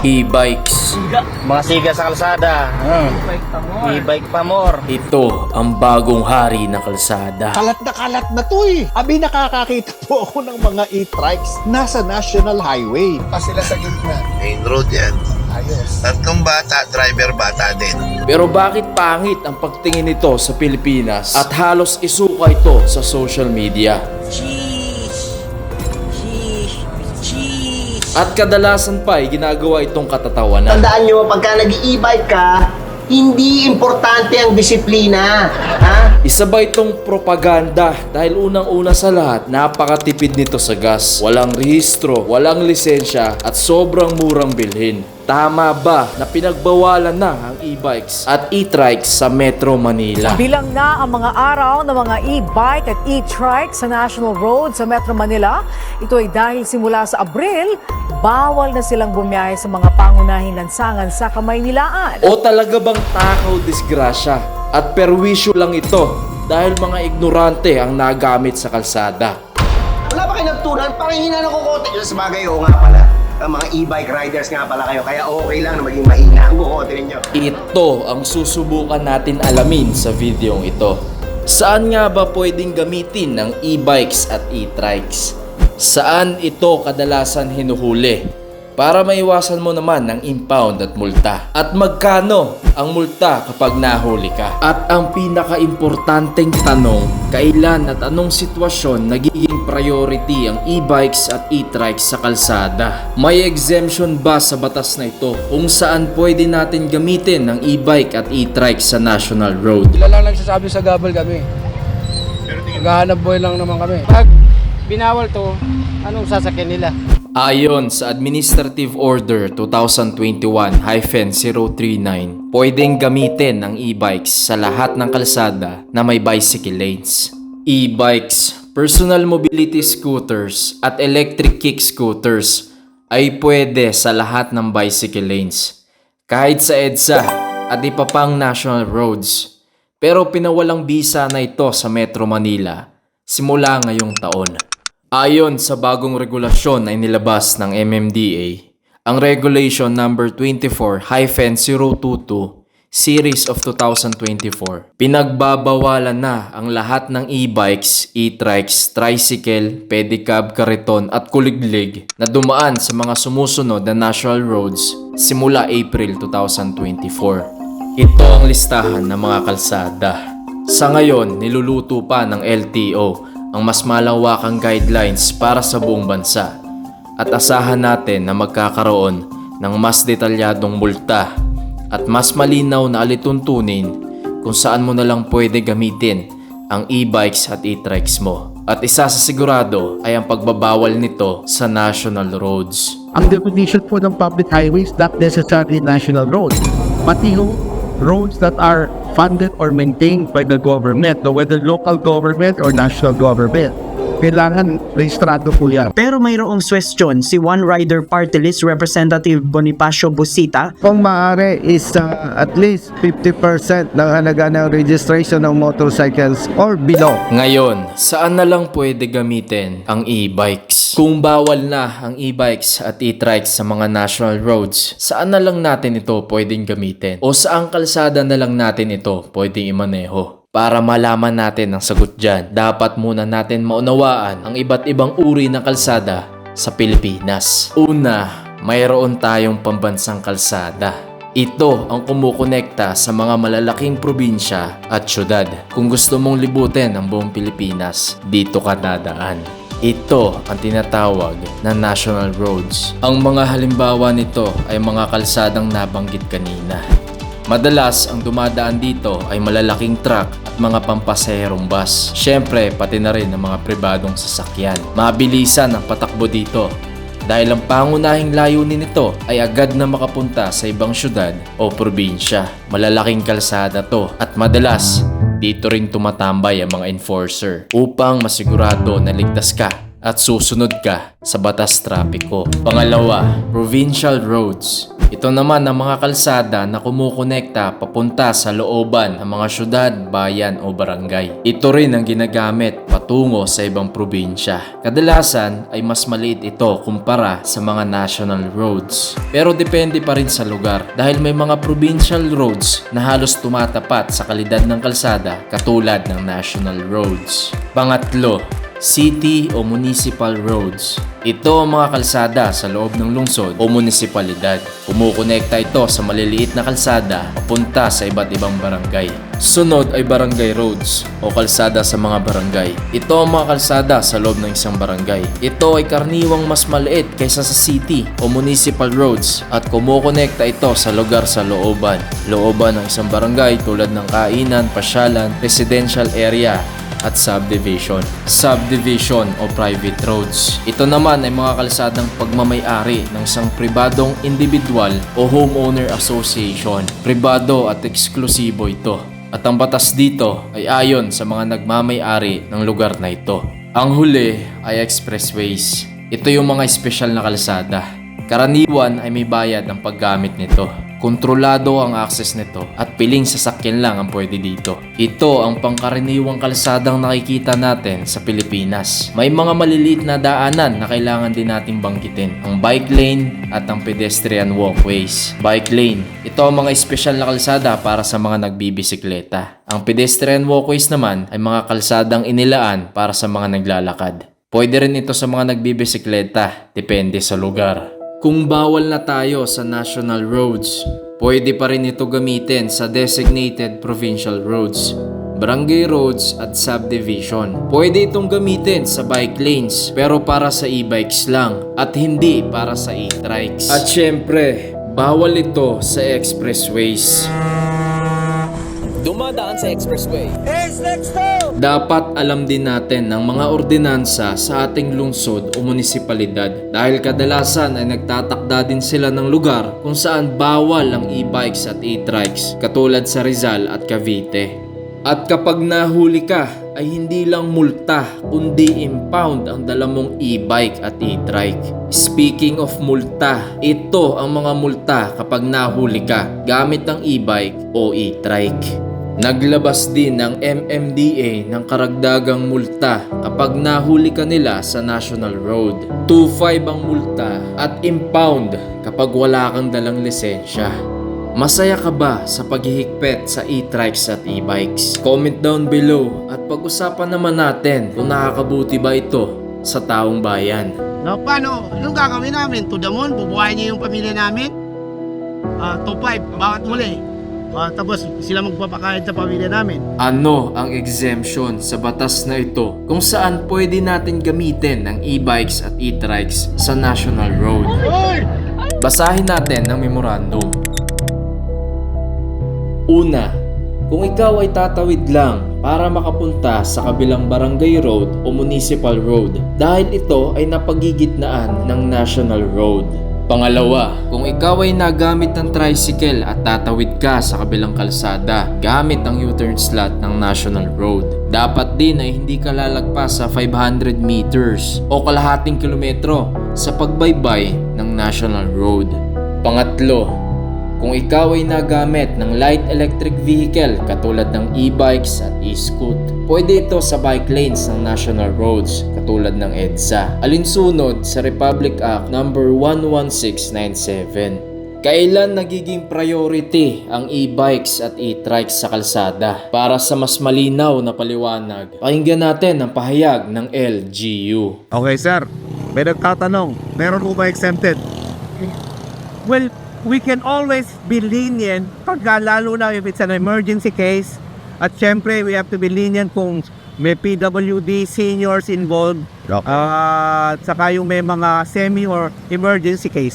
E-bikes. Mga siga sa kalsada. Hmm. E-bike pa more. Ito ang bagong hari ng kalsada. Kalat na kalat na to eh. Abi nakakakita po ako ng mga e-trikes nasa National Highway. pa sila sa gitna. Main road yan. Ayos. Tatlong bata, driver bata din. Pero bakit pangit ang pagtingin nito sa Pilipinas at halos isuka ito sa social media? At kadalasan pa ay ginagawa itong katatawanan. Tandaan nyo, pagka nag-e-bike ka, hindi importante ang disiplina. Ha? Isa ba itong propaganda? Dahil unang-una sa lahat, napakatipid nito sa gas. Walang rehistro, walang lisensya, at sobrang murang bilhin. Tama ba na pinagbawalan na ang e-bikes at e-trikes sa Metro Manila? Bilang na ang mga araw ng mga e-bike at e-trike sa National Road sa Metro Manila, ito ay dahil simula sa Abril, bawal na silang bumiyahe sa mga pangunahing lansangan sa Kamaynilaan. O talaga bang takaw disgrasya at perwisyo lang ito dahil mga ignorante ang nagamit sa kalsada? Wala ba kayo nagtunan? Parang hina ng kukote. Sa bagay, oo nga pala. Ang mga e-bike riders nga pala kayo. Kaya okay lang na maging mahina ang kukote ninyo. Ito ang susubukan natin alamin sa videong ito. Saan nga ba pwedeng gamitin ng e-bikes at e-trikes? Saan ito kadalasan hinuhuli? Para maiwasan mo naman ng impound at multa. At magkano ang multa kapag nahuli ka? At ang pinaka-importanteng tanong, kailan at anong sitwasyon nagiging priority ang e-bikes at e-trikes sa kalsada? May exemption ba sa batas na ito kung saan pwede natin gamitin ang e-bike at e-trike sa national road? Sila lang nagsasabi sa gabal kami. Naghahanap buhay lang naman kami. Pag binawal to, anong sasakyan nila? Ayon sa Administrative Order 2021-039, pwedeng gamitin ang e-bikes sa lahat ng kalsada na may bicycle lanes. E-bikes, personal mobility scooters at electric kick scooters ay pwede sa lahat ng bicycle lanes. Kahit sa EDSA at iba pang national roads. Pero pinawalang bisa na ito sa Metro Manila simula ngayong taon. Ayon sa bagong regulasyon na inilabas ng MMDA, ang Regulation Number 24-022 Series of 2024, pinagbabawalan na ang lahat ng e-bikes, e-trikes, tricycle, pedicab, kariton at kuliglig na dumaan sa mga sumusunod na national roads simula April 2024. Ito ang listahan ng mga kalsada. Sa ngayon, niluluto pa ng LTO ang mas malawakang guidelines para sa buong bansa at asahan natin na magkakaroon ng mas detalyadong multa at mas malinaw na alituntunin kung saan mo na lang pwede gamitin ang e-bikes at e-trikes mo. At isa sa sigurado ay ang pagbabawal nito sa national roads. ang definition po ng public highways not necessarily national roads pati ho roads that are funded or maintained by the government whether local government or national government kailangan rehistrado po yan Pero mayroong question si One Rider Party List Representative Bonifacio Busita kung maaari is uh, at least 50% ng halaga ng registration ng motorcycles or below Ngayon, saan na lang pwede gamitin ang e-bikes? Kung bawal na ang e-bikes at e-trikes sa mga national roads, saan na lang natin ito pwedeng gamitin? O saang kalsada na lang natin ito pwedeng imaneho? Para malaman natin ang sagot dyan, dapat muna natin maunawaan ang iba't ibang uri ng kalsada sa Pilipinas. Una, mayroon tayong pambansang kalsada. Ito ang kumukonekta sa mga malalaking probinsya at syudad. Kung gusto mong libutin ang buong Pilipinas, dito ka dadaan. Ito ang tinatawag na national roads. Ang mga halimbawa nito ay mga kalsadang nabanggit kanina. Madalas ang dumadaan dito ay malalaking truck at mga pampasaherong bus. Siyempre, pati na rin ang mga pribadong sasakyan. Mabilisan ang patakbo dito dahil ang pangunahing layunin nito ay agad na makapunta sa ibang syudad o probinsya. Malalaking kalsada to at madalas dito rin tumatambay ang mga enforcer upang masigurado na ligtas ka at susunod ka sa batas trapiko. Pangalawa, provincial roads. Ito naman ang mga kalsada na kumukonekta papunta sa looban ng mga syudad, bayan o barangay. Ito rin ang ginagamit patungo sa ibang probinsya. Kadalasan ay mas maliit ito kumpara sa mga national roads. Pero depende pa rin sa lugar dahil may mga provincial roads na halos tumatapat sa kalidad ng kalsada katulad ng national roads. Pangatlo, city o municipal roads. Ito ang mga kalsada sa loob ng lungsod o munisipalidad. Kumukonekta ito sa maliliit na kalsada papunta sa iba't ibang barangay. Sunod ay barangay roads o kalsada sa mga barangay. Ito ang mga kalsada sa loob ng isang barangay. Ito ay karniwang mas maliit kaysa sa city o municipal roads at kumukonekta ito sa lugar sa looban. Looban ng isang barangay tulad ng kainan, pasyalan, residential area, at subdivision. Subdivision o private roads. Ito naman ay mga kalsadang pagmamayari ng isang pribadong individual o homeowner association. Pribado at eksklusibo ito. At ang batas dito ay ayon sa mga nagmamayari ng lugar na ito. Ang huli ay expressways. Ito yung mga espesyal na kalsada. Karaniwan ay may bayad ang paggamit nito. Kontrolado ang access nito at piling sasakyan lang ang pwede dito. Ito ang pangkaraniwang kalsadang nakikita natin sa Pilipinas. May mga maliliit na daanan na kailangan din nating banggitin. Ang bike lane at ang pedestrian walkways. Bike lane, ito ang mga espesyal na kalsada para sa mga nagbibisikleta. Ang pedestrian walkways naman ay mga kalsadang inilaan para sa mga naglalakad. Pwede rin ito sa mga nagbibisikleta, depende sa lugar. Kung bawal na tayo sa national roads, pwede pa rin ito gamitin sa designated provincial roads, barangay roads at subdivision. Pwede itong gamitin sa bike lanes pero para sa e-bikes lang at hindi para sa e-trikes. At syempre, bawal ito sa expressways. Dumadaan sa expressway. Dapat alam din natin ng mga ordinansa sa ating lungsod o munisipalidad dahil kadalasan ay nagtatakda din sila ng lugar kung saan bawal ang e-bikes at e-trikes katulad sa Rizal at Cavite. At kapag nahuli ka ay hindi lang multa kundi impound ang dala mong e-bike at e-trike. Speaking of multa, ito ang mga multa kapag nahuli ka gamit ang e-bike o e-trike. Naglabas din ng MMDA ng karagdagang multa kapag nahuli ka nila sa National Road. 2.5 ang multa at impound kapag wala kang dalang lisensya. Masaya ka ba sa paghihigpit sa e-trikes at e-bikes? Comment down below at pag-usapan naman natin kung nakakabuti ba ito sa taong bayan. No, paano? Anong gagawin namin? To the moon? Bubuhayin niyo yung pamilya namin? Ah, to five, bawat muli. Ah, tapos sila magpapakain sa pamilya namin. Ano ang exemption sa batas na ito kung saan pwede natin gamitin ang e-bikes at e-trikes sa national road? Basahin natin ang memorandum. Una, kung ikaw ay tatawid lang para makapunta sa kabilang barangay road o municipal road dahil ito ay napagigitnaan ng national road. Pangalawa, kung ikaw ay nagamit ng tricycle at tatawid ka sa kabilang kalsada gamit ang U-turn slot ng national road, dapat din ay hindi ka lalagpas sa 500 meters o kalahating kilometro sa pagbaybay ng national road. Pangatlo, kung ikaw ay nagamit ng light electric vehicle katulad ng e-bikes at e-scoot, pwede ito sa bike lanes ng national roads katulad ng EDSA. Alinsunod sa Republic Act number 11697. Kailan nagiging priority ang e-bikes at e-trikes sa kalsada? Para sa mas malinaw na paliwanag, pakinggan natin ang pahayag ng LGU. Okay, sir. May nagtatanong, meron po ba exempted? Well, we can always be lenient pag lalo na if it's an emergency case. At syempre, we have to be lenient kung may PWD seniors involved. Okay. Ah, at saka yung may mga semi or emergency cases.